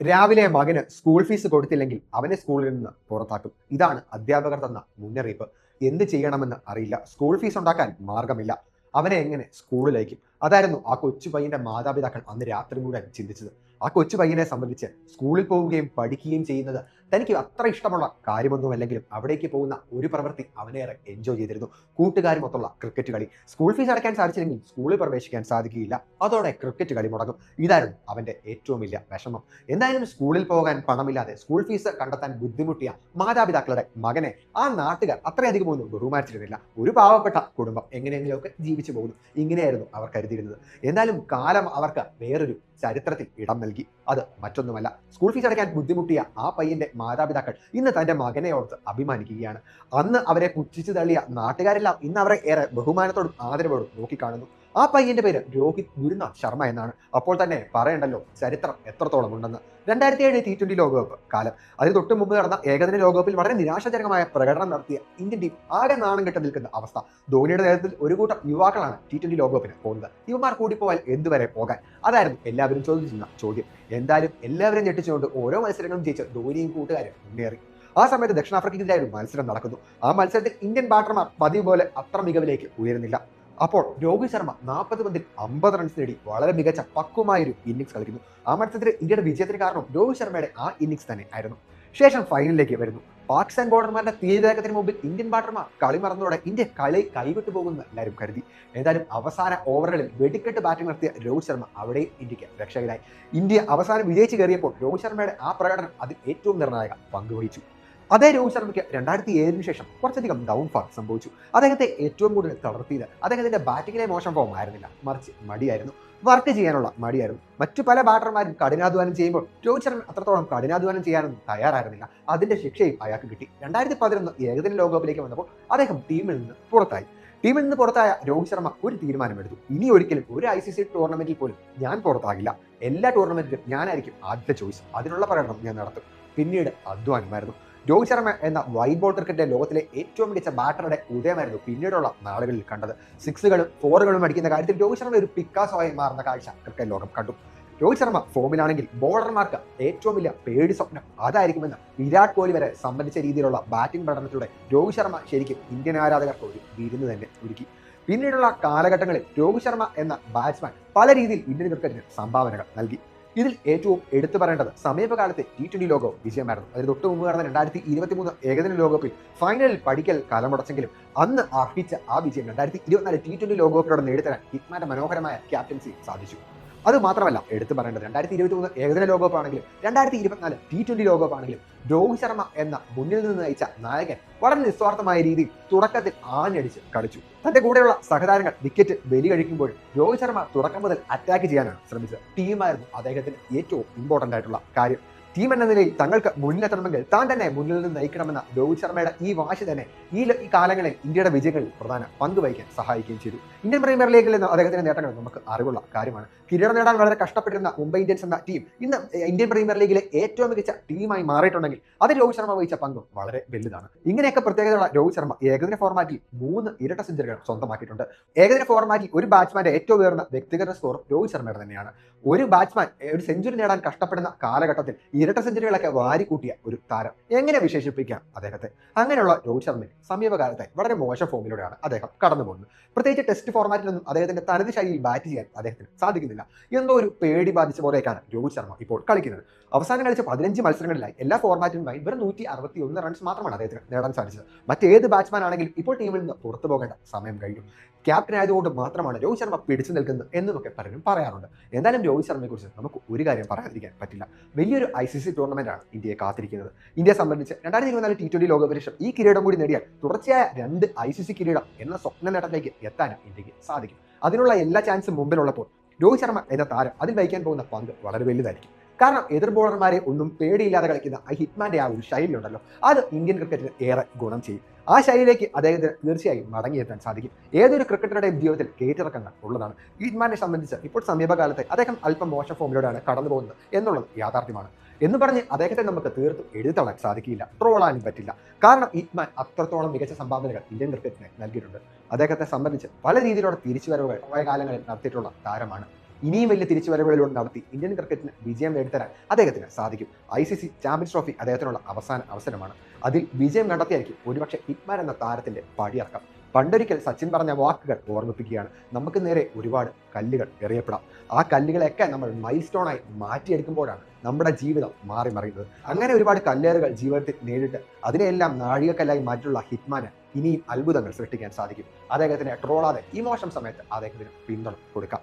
രാവിലെ മകന് school fees കൊടുത്തില്ലെങ്കിൽ അവനെ സ്കൂളിൽ നിന്ന് പുറത്താക്കും. ഇതാണ് അധ്യാപകർ തന്ന മുന്നറിയിപ്പ്. എന്ത് ചെയ്യണമെന്ന് അറിയില്ല. സ്കൂൾ ഫീസ് ഉണ്ടാക്കാൻ മാർഗമില്ല. അവനെ എങ്ങനെ സ്കൂളിലേക്ക് അതായിരുന്നു ആ കൊച്ചു പയ്യന്റെ മാതാപിതാക്കൾ അന്ന് രാത്രി മുഴുവൻ ചിന്തിച്ചത്. ആ കൊച്ചു പയ്യനെ സംബന്ധിച്ച് സ്കൂളിൽ പോവുകയും പഠിക്കുകയും ചെയ്യുന്നത് തനിക്ക് അത്ര ഇഷ്ടമുള്ള കാര്യമൊന്നുമല്ലെങ്കിലും അവിടേക്ക് പോകുന്ന ഒരു പ്രവൃത്തി അവനേറെ എൻജോയ് ചെയ്തിരുന്നു. കൂട്ടുകാരുമൊത്തുള്ള ക്രിക്കറ്റ് കളി. സ്കൂൾ ഫീസ് അടയ്ക്കാൻ സാധിച്ചില്ലെങ്കിൽ സ്കൂളിൽ പ്രവേശിക്കാൻ സാധിക്കുകയില്ല. അതോടെ ക്രിക്കറ്റ് കളി മുടങ്ങും. ഇതായിരുന്നു അവന്റെ ഏറ്റവും വലിയ വിഷമം. എന്തായാലും സ്കൂളിൽ പോകാൻ പണമില്ലാതെ സ്കൂൾ ഫീസ് കണ്ടെത്താൻ ബുദ്ധിമുട്ടിയ മാതാപിതാക്കളുടെ മകനെ ആ നാട്ടുകാർ അത്രയധികം ഒന്നും ബഹുമാനിച്ചിരുന്നില്ല. ഒരു പാവപ്പെട്ട കുടുംബം എങ്ങനെയെങ്കിലുമൊക്കെ ജീവിച്ചു പോകുന്നു. ഇങ്ങനെയായിരുന്നു അവർ കരുതിയിരുന്നത്. എന്തായാലും കാലം അവർക്ക് വേറൊരു ചരിത്രത്തിൽ ഇടം നൽകി. അത് മറ്റൊന്നുമല്ല. സ്കൂൾ ഫീസ് അടയ്ക്കാൻ ബുദ്ധിമുട്ടിയ ആ പയ്യന്റെ മാതാപിതാക്കൾ. ഇന്ന് തന്റെ മകനെ ഓർത്ത് അഭിമാനിക്കുകയാണ്. അന്ന് അവരെ പുച്ഛിച്ചു തള്ളിയ നാട്ടുകാരെല്ലാം ഇന്ന് അവരെ ഏറെ ബഹുമാനത്തോടും ആദരവോടും നോക്കിക്കാണുന്നു. ആ പയ്യന്റെ പേര് രോഹിത് ഗുരുനാഥ് ശർമ്മ എന്നാണ്. അപ്പോൾ തന്നെ പറയണ്ടല്ലോ ചരിത്രം എത്രത്തോളം ഉണ്ടെന്ന്. രണ്ടായിരത്തി ഏഴ് ടി ട്വന്റി ലോകകപ്പ് കാലം. അതിന് തൊട്ട് മുമ്പ് നടന്ന ഏകദിന ലോകകപ്പിൽ വളരെ നിരാശാജനകമായ പ്രകടനം നടത്തിയ ഇന്ത്യൻ ടീം ആകെ നാണം കെട്ട് നിൽക്കുന്ന അവസ്ഥ. ധോണിയുടെ നേതൃത്വത്തിൽ ഒരു കൂട്ടം യുവാക്കളാണ് ടി ട്വന്റി ലോകകപ്പിന് പോകുന്നത്. ഇവന്മാർ കൂടിപ്പോയാൽ എന്തുവരെ പോകാൻ? അതായിരുന്നു എല്ലാവരും ചോദിച്ചിരുന്ന ചോദ്യം. എന്തായാലും എല്ലാവരും ഞെട്ടിച്ചുകൊണ്ട് ഓരോ മത്സരങ്ങളും ജയിച്ച ധോനിയും കൂട്ടുകാരും മുന്നേറി. ആ സമയത്ത് ദക്ഷിണാഫ്രിക്കയ്ക്കെതിരായ ഒരു മത്സരം നടക്കുന്നു. ആ മത്സരത്തിൽ ഇന്ത്യൻ ബാറ്റർമാർ പതിവ് പോലെ അത്ര മികവിലേക്ക് ഉയരുന്നില്ല. അപ്പോൾ രോഹിത് ശർമ്മ നാൽപ്പത് പന്തിൽ അമ്പത് റൺസ് നേടി വളരെ മികച്ച പക്വമായ ഒരു ഇന്നിങ്സ് കളിക്കുന്നു. ആ മത്സരത്തിൽ ഇന്ത്യയുടെ വിജയത്തിന് കാരണം രോഹിത് ശർമ്മയുടെ ആ ഇന്നിങ്സ് തന്നെ ആയിരുന്നു. ശേഷം ഫൈനലിലേക്ക് വരുന്നു. പാകിസ്ഥാൻ ബോർഡർമാരുടെ തീരദേഹത്തിന് മുമ്പിൽ ഇന്ത്യൻ ബാറ്റർമാർ കളി മറന്നതോടെ ഇന്ത്യ കളി കൈവിട്ടു പോകുമെന്ന് എല്ലാവരും കരുതി. എന്തായാലും അവസാന ഓവറുകളിൽ വെടിക്കെട്ട് ബാറ്റിംഗ് നടത്തിയ രോഹിത് ശർമ്മ അവിടെയും ഇന്ത്യയ്ക്ക് രക്ഷകരായി ഇന്ത്യ അവസാനം വിജയിച്ച് കയറിയപ്പോൾ രോഹിത് ശർമ്മയുടെ ആ പ്രകടനം അതിൽ ഏറ്റവും നിർണായക പങ്കുവഹിച്ചു അതേ രോഹിത് ശർമ്മയ്ക്ക് രണ്ടായിരത്തി ഏഴിന് ശേഷം കുറച്ചധികം ഡൗൺ ഡൗൺഫാൾ സംഭവിച്ചു. അദ്ദേഹത്തെ ഏറ്റവും കൂടുതൽ തളർത്തിയത് അദ്ദേഹത്തിന്റെ ബാറ്റിങ്ങിലെ മോശം ഫോം ആയിരുന്നില്ല. മറിച്ച് മടിയായിരുന്നു. വർക്ക് ചെയ്യാനുള്ള മടിയായിരുന്നു. മറ്റു പല ബാറ്റർമാരും കഠിനാധ്വാനം ചെയ്യുമ്പോൾ രോഹിത് ശർമ്മ അത്രത്തോളം കഠിനാധ്വാനം ചെയ്യാനൊന്നും തയ്യാറായിരുന്നില്ല. അതിന്റെ ശിക്ഷയും അയാൾക്ക് കിട്ടി. രണ്ടായിരത്തി പതിനൊന്ന് ഏകദിന ലോകകപ്പിലേക്ക് വന്നപ്പോൾ അദ്ദേഹം ടീമിൽ നിന്ന് പുറത്തായി. ടീമിൽ നിന്ന് പുറത്തായ രോഹിത് ശർമ്മ ഒരു തീരുമാനമെടുത്തു. ഇനി ഒരിക്കലും ഒരു ഐ സി സി ടൂർണമെന്റിൽ പോലും ഞാൻ പുറത്താകില്ല. എല്ലാ ടൂർണമെന്റിലും ഞാനായിരിക്കും ആദ്യത്തെ ചോയ്സ് അതിനുള്ള പ്രകടനം ഞാൻ നടത്തും. പിന്നീട് അധ്വാനമായിരുന്നു. രോഹിത് ശർമ്മ എന്ന വൈറ്റ് ബോൾ ക്രിക്കറ്റിലെ ലോകത്തിലെ ഏറ്റവും മികച്ച ബാറ്ററുടെ ഉദയമായിരുന്നു പിന്നീടുള്ള നാളുകളിൽ കണ്ടത്. സിക്സുകളും ഫോറുകളും അടിക്കുന്ന കാര്യത്തിൽ രോഹിത് ശർമ്മ ഒരു പിക്കാസോയായി മാറുന്ന കാഴ്ച ക്രിക്കറ്റ് ലോകം കണ്ടു. രോഹിത് ശർമ്മ ഫോമിലാണെങ്കിൽ ബോളർമാർക്ക് ഏറ്റവും വലിയ പേടി സ്വപ്നം അതായിരിക്കുമെന്ന് വിരാട് കോഹ്ലി വരെ സംബന്ധിച്ച രീതിയിലുള്ള ബാറ്റിംഗ് പഠനത്തിലൂടെ രോഹിത് ശർമ്മ ശരിക്കും ഇന്ത്യൻ ആരാധകർക്ക് ഒരു വിരുന്ന് തന്നെ ഒരുക്കി. പിന്നീടുള്ള കാലഘട്ടങ്ങളിൽ രോഹിത് ശർമ്മ എന്ന ബാറ്റ്സ്മാൻ പല രീതിയിൽ ഇന്ത്യൻ ക്രിക്കറ്റിന് സംഭാവനകൾ നൽകി. ഇതിൽ ഏറ്റവും എടുത്തു പറയേണ്ടത് സമീപകാലത്തെ ടി ട്വന്റി ലോകകപ്പ് വിജയമായിരുന്നു. അതിന് തൊട്ട് മുമ്പ് നടന്ന രണ്ടായിരത്തി ഇരുപത്തി മൂന്ന് ഏകദിന ലോകകപ്പിൽ ഫൈനലിൽ പഠിക്കൽ കലമുടച്ചെങ്കിലും അന്ന് അർപ്പിച്ച ആ വിജയം രണ്ടായിരത്തി ഇരുപത്തിനാല് ടി ട്വന്റി ലോകകപ്പിലൂടെ നേടിത്തരാൻ ഹിറ്റ്മാന്റെ മനോഹരമായ ക്യാപ്റ്റൻസി സാധിച്ചു. അത് മാത്രമല്ല എടുത്തു പറയേണ്ടത് രണ്ടായിരത്തി ഇരുപത്തി മൂന്ന് ഏകദിന ലോകകപ്പ് ആണെങ്കിലും രണ്ടായിരത്തി ഇരുപത്തിനാല് ടി ട്വന്റി ലോകകപ്പ് ആണെങ്കിലും രോഹിത് ശർമ്മ എന്ന മുന്നിൽ നിന്ന് നയിച്ച നായകൻ വളരെ നിസ്വാർത്ഥമായ രീതിയിൽ തുടക്കത്തിൽ ആഞ്ഞടിച്ച് കളിച്ചു. തന്റെ കൂടെയുള്ള സഹതാരങ്ങൾ വിക്കറ്റ് ബലി കഴിക്കുമ്പോൾ രോഹിത് ശർമ്മ തുടക്കം മുതൽ അറ്റാക്ക് ചെയ്യാനാണ് ശ്രമിച്ചത്. ടീമായിരുന്നു അദ്ദേഹത്തിന് ഏറ്റവും ഇമ്പോർട്ടന്റ് ആയിട്ടുള്ള കാര്യം. ടീം എന്ന നിലയിൽ തങ്ങൾക്ക് മുന്നിലെത്തണമെങ്കിൽ താൻ തന്നെ മുന്നിൽ നിന്ന് നയിക്കണമെന്ന രോഹിത് ശർമ്മയുടെ ഈ വാശി തന്നെ ഈ കാലങ്ങളിൽ ഇന്ത്യയുടെ വിജയങ്ങളിൽ പ്രധാന പങ്ക് വഹിക്കാൻ സഹായിക്കുകയും ചെയ്തു. ഇന്ത്യൻ പ്രീമിയർ ലീഗിൽ നിന്ന് അദ്ദേഹത്തിന്റെ നേട്ടങ്ങൾ നമുക്ക് അറിവുള്ള കാര്യമാണ്. കിരീടം നേടാൻ വളരെ കഷ്ടപ്പെട്ടിരുന്ന മുംബൈ ഇന്ത്യൻസ് എന്ന ടീം ഇന്ന് ഇന്ത്യൻ പ്രീമിയർ ലീഗിലെ ഏറ്റവും മികച്ച ടീമായി മാറിയിട്ടുണ്ടെങ്കിൽ അത് രോഹിത് ശർമ്മ വഹിച്ച പങ്കും വളരെ വലുതാണ്. ഇങ്ങനെയൊക്കെ പ്രത്യേകതയുള്ള രോഹിത് ശർമ്മ ഏകദിന ഫോർമാറ്റിൽ മൂന്ന് ഇരട്ട സെഞ്ചുറികൾ സ്വന്തമാക്കിയിട്ടുണ്ട്. ഏകദിന ഫോർമാറ്റിൽ ഒരു ബാറ്റ്സ്മാന്റെ ഏറ്റവും ഉയർന്ന വ്യക്തിഗത സ്കോർ രോഹിത് ശർമ്മയുടെ തന്നെയാണ്. ഒരു ബാറ്റ്സ്മാൻ ഒരു സെഞ്ചുറി നേടാൻ കഷ്ടപ്പെടുന്ന കാലഘട്ടത്തിൽ ഇരട്ട സെഞ്ചുറികളൊക്കെ വാരിക്കൂട്ടിയ ഒരു താരം. എങ്ങനെ വിശേഷിപ്പിക്കാം അദ്ദേഹത്തെ? അങ്ങനെയുള്ള രോഹിത് ശർമ്മയെ സമീപകാലത്തെ വളരെ മോശം ഫോമിലൂടെയാണ് അദ്ദേഹം കടന്നു പോകുന്നത്. പ്രത്യേകിച്ച് ടെസ്റ്റ് ഫോർമാറ്റിലൊന്നും അദ്ദേഹത്തിന്റെ തനത് ശൈലിയിൽ ബാറ്റ് ചെയ്യാൻ അദ്ദേഹത്തിന് സാധിക്കുന്നില്ല. എന്തോ ഒരു പേടി ബാധിച്ച പോലെയൊക്കെയാണ് രോഹിത് ശർമ്മ ഇപ്പോൾ കളിക്കുന്നത്. അവസാനം കളിച്ച പതിനഞ്ച് മത്സരങ്ങളിലായി എല്ലാ ഫോർമാറ്റിലുമായി വെറും നൂറ്റി അറുപത്തി ഒന്ന് റൺസ് മാത്രമാണ് അദ്ദേഹത്തിന് നേടാൻ സാധിച്ചത്. മറ്റേത് ബാറ്റ്സ്മാൻ ആണെങ്കിലും ഇപ്പോൾ ടീമിൽ നിന്ന് പുറത്തു പോകേണ്ട സമയം കഴിഞ്ഞു. ക്യാപ്റ്റൻ ആയതുകൊണ്ട് മാത്രമാണ് രോഹിത് ശർമ്മ പിടിച്ചു നിൽക്കുന്നത് എന്നൊക്കെ പലരും പറയാറുണ്ട്. എന്തായാലും രോഹിത് ശർമ്മയെക്കുറിച്ച് നമുക്ക് ഒരു കാര്യം പറയാതിരിക്കാൻ പറ്റില്ല. വലിയൊരു ഐ സി സി ടൂർണമെന്റ് ആണ് ഇന്ത്യയെ കാത്തിരിക്കുന്നത്. ഇന്ത്യയെ സംബന്ധിച്ച് രണ്ടായിരത്തി ഇരുപത്തിനാല് ടി ട്വന്റി ലോകകപ്പ് ശേഷം ഈ കിരീടം കൂടി നേടിയാൽ തുടർച്ചയായ രണ്ട് ഐ സി സി കിരീടം എന്ന സ്വപ്ന നേട്ടത്തിലേക്ക് എത്താനും ഇന്ത്യയ്ക്ക് സാധിക്കും. അതിനുള്ള എല്ലാ ചാൻസും മുമ്പിലുള്ളപ്പോൾ രോഹിത് ശർമ്മ എന്ന താരം അതിൽ വഹിക്കാൻ പോകുന്ന പങ്ക് വളരെ വലുതായിരിക്കും. കാരണം എതിർ ബോളർമാരെ ഒന്നും പേടിയില്ലാതെ കളിക്കുന്ന ആ ഹിറ്റ്മാന്റെ ആ ഒരു ശൈലിയുണ്ടല്ലോ. അത് ഇന്ത്യൻ ക്രിക്കറ്റിന് ഏറെ ഗുണം ചെയ്യും. ആ ശൈലിയിലേക്ക് അദ്ദേഹത്തിന് തീർച്ചയായും മടങ്ങിയെത്താൻ സാധിക്കും. ഏതൊരു ക്രിക്കറ്ററുടെയും ജീവിതത്തിൽ കയറ്റിറക്കങ്ങൾ ഉള്ളതാണ്. ഹിറ്റ്മാനെ സംബന്ധിച്ച് ഇപ്പോൾ സമീപകാലത്ത് അദ്ദേഹം അല്പം മോശം ഫോമിലൂടെയാണ് കടന്നു പോകുന്നത് എന്നുള്ളത് യാഥാർത്ഥ്യമാണ്. എന്ന് പറഞ്ഞ് അദ്ദേഹത്തെ നമുക്ക് തീർത്തും എഴുതിത്തള്ളാൻ സാധിക്കില്ല ട്രോളാനും പറ്റില്ല. കാരണം ഇത്മാൻ അത്രത്തോളം മികച്ച സംഭാവനകൾ ഇന്ത്യൻ ക്രിക്കറ്റിന് നൽകിയിട്ടുണ്ട്. അദ്ദേഹത്തെ സംബന്ധിച്ച് പല രീതിയിലുള്ള തിരിച്ചുവരവുകൾ പഴയ കാലങ്ങളിൽ നടത്തിയിട്ടുള്ള താരമാണ്. ഇനിയും വലിയ തിരിച്ചുവരവുകളിലൂടെ നടത്തി ഇന്ത്യൻ ക്രിക്കറ്റിന് വിജയം നേടിത്തരാൻ അദ്ദേഹത്തിന് സാധിക്കും. I C C Champions Trophy അദ്ദേഹത്തിനുള്ള അവസാന അവസരമാണ്. അതിൽ വിജയം കണ്ടെത്തിയായിരിക്കും. ഒരുപക്ഷെ ഹിറ്റ്മാൻ എന്ന താരത്തിന്റെ പടിയിറക്കം. പണ്ടൊരിക്കൽ സച്ചിൻ പറഞ്ഞ വാക്കുകൾ ഓർമ്മിപ്പിക്കുകയാണ്. നമുക്ക് നേരെ ഒരുപാട് കല്ലുകൾ എറിയപ്പെടാം. ആ കല്ലുകളെയൊക്കെ നമ്മൾ മൈൽ സ്റ്റോണായി മാറ്റിയെടുക്കുമ്പോഴാണ് നമ്മുടെ ജീവിതം മാറി മറിയുന്നത്. അങ്ങനെ ഒരുപാട് കല്ലേറുകൾ ജീവിതത്തിൽ നേരിട്ട് അതിനെയെല്ലാം നാഴികക്കല്ലായി മാറ്റുള്ള ഹിറ്റ്മാന് ഇനിയും അത്ഭുതങ്ങൾ സൃഷ്ടിക്കാൻ സാധിക്കും. അദ്ദേഹത്തിന് ട്രോളാതെ ഈ മോശം സമയത്ത് അദ്ദേഹത്തിന് പിന്തുണ കൊടുക്കാം.